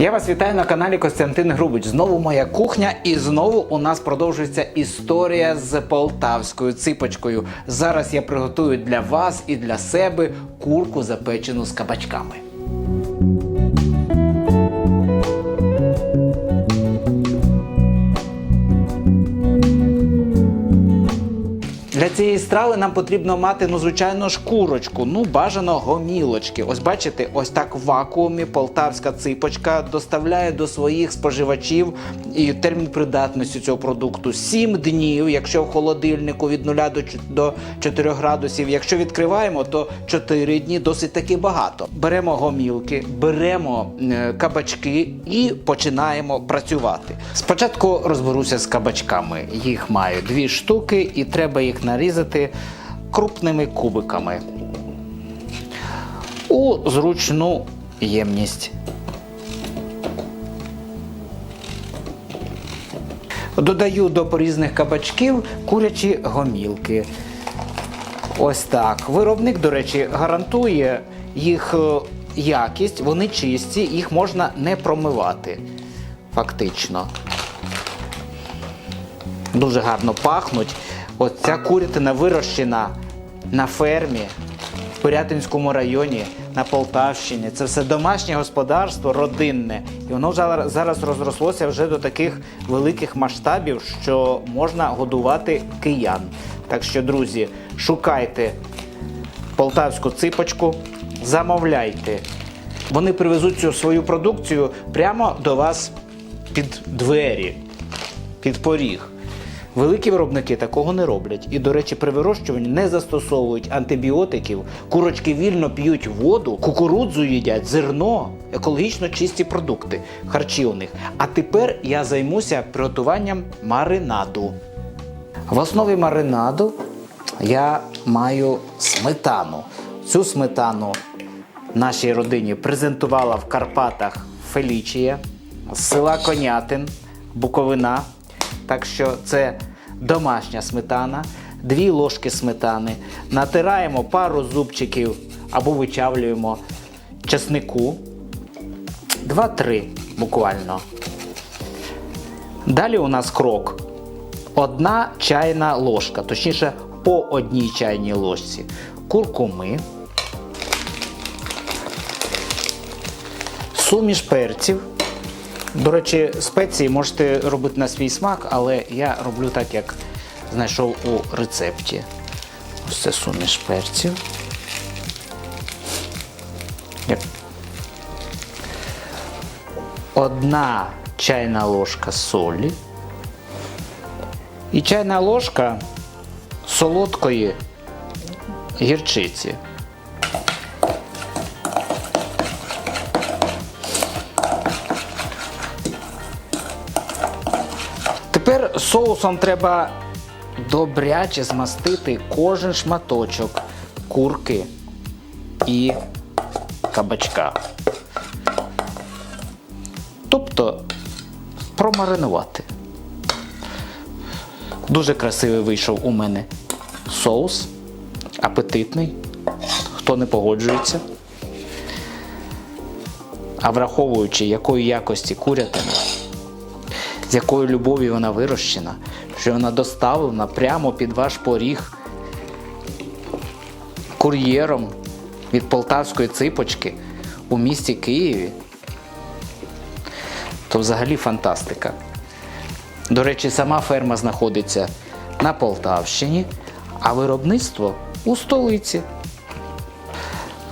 Я вас вітаю на каналі Костянтин Грубич. Знову моя кухня, і знову у нас продовжується історія з полтавською ципочкою. Зараз я приготую для вас і для себе курку запечену з кабачками. Для цієї страви нам потрібно мати, ну, звичайно, ж курочку, ну бажано гомілочки. Ось бачите, ось так в вакуумі полтавська ципочка доставляє до своїх споживачів і термін придатності цього продукту 7 днів, якщо в холодильнику від 0 до до 4 градусів. Якщо відкриваємо, то 4 дні досить таки багато. Беремо гомілки, беремо е, кабачки і починаємо працювати. Спочатку розберуся з кабачками. Їх маю дві штуки, і треба їх нарізати крупними кубиками у зручну ємність. Додаю до порізних кабачків курячі гомілки. Ось так. Виробник, до речі, гарантує їх е, якість, вони чисті, їх можна не промивати. Фактично. Дуже гарно пахнуть. От ця курятина вирощена на фермі в Пирятинському районі на Полтавщині. Це все домашнє господарство, родинне. І воно зараз розрослося вже до таких великих масштабів, що можна годувати киян. Так що, друзі, шукайте полтавську ципочку, замовляйте. Вони привезуть цю свою продукцію прямо до вас під двері, під поріг. Великі виробники такого не роблять. І, до речі, при вирощуванні не застосовують антибіотиків, курочки вільно п'ють воду, кукурудзу їдять, зерно, екологічно чисті продукти, харчі у них. А тепер я займуся приготуванням маринаду. В основі маринаду я маю сметану. Цю сметану нашій родині презентувала в Карпатах Фелічія з села Конятин, Буковина. Так що це домашня сметана, дві ложки сметани. Натираємо пару зубчиків або вичавлюємо чеснику. Два-три буквально. Далі у нас крок. Одна чайна ложка, точніше, по одній чайній ложці куркуми, суміш перців. До речі, спеції можете робити на свій смак, але я роблю так, як знайшов у рецепті. Ось це суміш перців. Одна чайна ложка солі. І чайна ложка солодкої гірчиці. Соусом треба добряче змастити кожен шматочок курки і кабачка. Тобто промаринувати. Дуже красивий вийшов у мене соус, апетитний, хто не погоджується. А враховуючи, якої якості курятина, з якою любов'ю вона вирощена, що вона доставлена прямо під ваш поріг кур'єром від полтавської ципочки у місті Києві, то взагалі фантастика. До речі, сама ферма знаходиться на Полтавщині, а виробництво у столиці.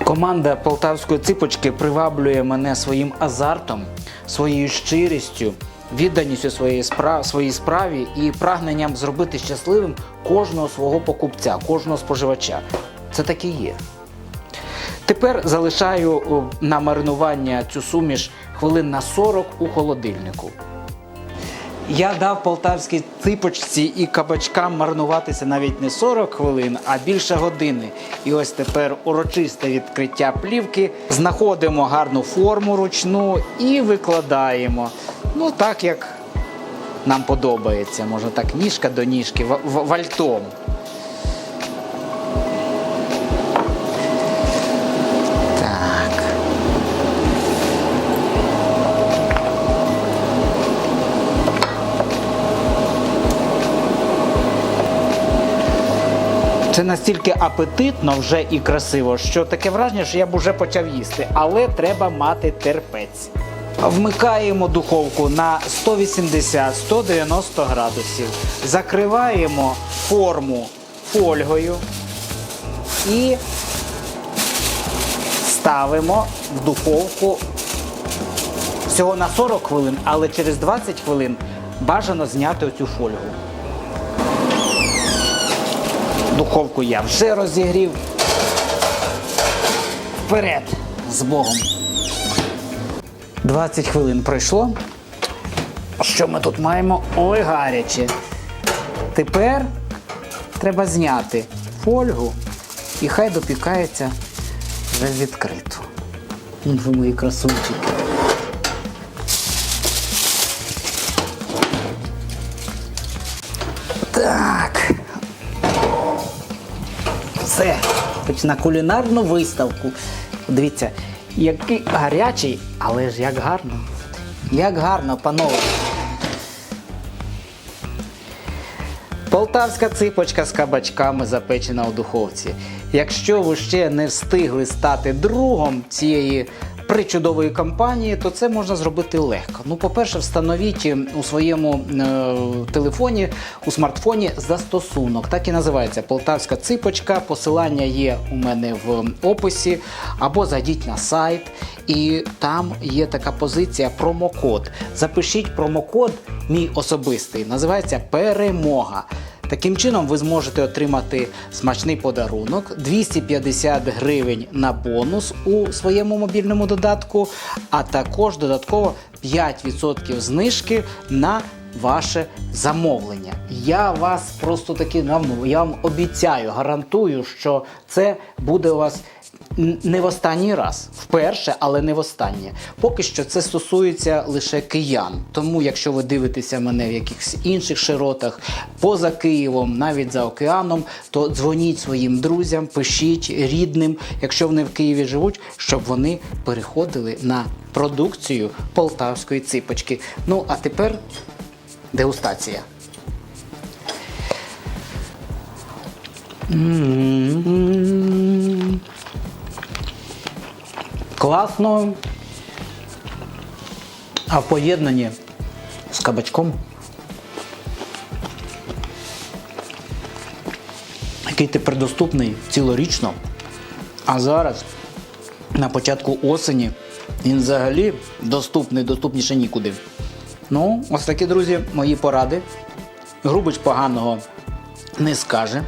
Команда полтавської ципочки приваблює мене своїм азартом, своєю щирістю, відданістю своєї справ, своїй справі і прагненням зробити щасливим кожного свого покупця, кожного споживача. Це так і є. Тепер залишаю на маринування цю суміш хвилин на 40 у холодильнику. Я дав полтавській ципочці і кабачкам маринуватися навіть не 40 хвилин, а більше години. І ось тепер урочисте відкриття плівки. Знаходимо гарну форму ручну і викладаємо. Ну, так як нам подобається, можна так, ніжка до ніжки, вальтом. Це настільки апетитно вже і красиво, що таке враження, що я б вже почав їсти, але треба мати терпець. Вмикаємо духовку на 180-190 градусів, закриваємо форму фольгою і ставимо в духовку всього на 40 хвилин, але через 20 хвилин бажано зняти оцю фольгу. Духовку я вже розігрів. Вперед з Богом. 20 хвилин пройшло. Що ми тут маємо? Ой, гаряче. Тепер треба зняти фольгу і хай допікається вже відкрито. Ви мої красунчики. Так. Все. Хоч на кулінарну виставку. Дивіться, який гарячий, але ж як гарно. Як гарно, панове. Полтавська ципочка з кабачками запечена у духовці. Якщо ви ще не встигли стати другом цієї причудової компанії, то це можна зробити легко. Ну, по-перше, встановіть у своєму е, телефоні, у смартфоні застосунок. Так і називається Полтавська ципочка. Посилання є у мене в описі. Або зайдіть на сайт, і там є така позиція промокод. Запишіть промокод, мій особистий, називається Перемога. Таким чином ви зможете отримати смачний подарунок 250 гривень на бонус у своєму мобільному додатку, а також додатково 5% знижки на ваше замовлення. Я вас просто таки ну, я вам обіцяю, гарантую, що це буде у вас не в останній раз, вперше, але не в останнє. Поки що це стосується лише киян. Тому, якщо ви дивитеся мене в якихось інших широтах, поза Києвом, навіть за океаном, то дзвоніть своїм друзям, пишіть рідним, якщо вони в Києві живуть, щоб вони переходили на продукцію полтавської ципочки. Ну а тепер дегустація. М. Класно. А в поєднанні з кабачком. Який тепер доступний цілорічно. А зараз, на початку осені, він взагалі доступний, доступніше нікуди. Ну, ось такі, друзі, мої поради. Грубич поганого не скаже.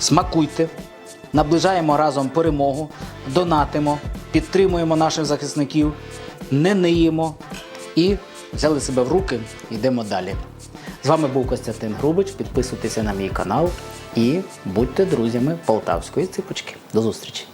Смакуйте, наближаємо разом перемогу, донатимо, підтримуємо наших захисників, не ниємо і взяли себе в руки, йдемо далі. З вами був Костянтин Грубич. Підписуйтеся на мій канал і будьте друзями Полтавської ципочки. До зустрічі!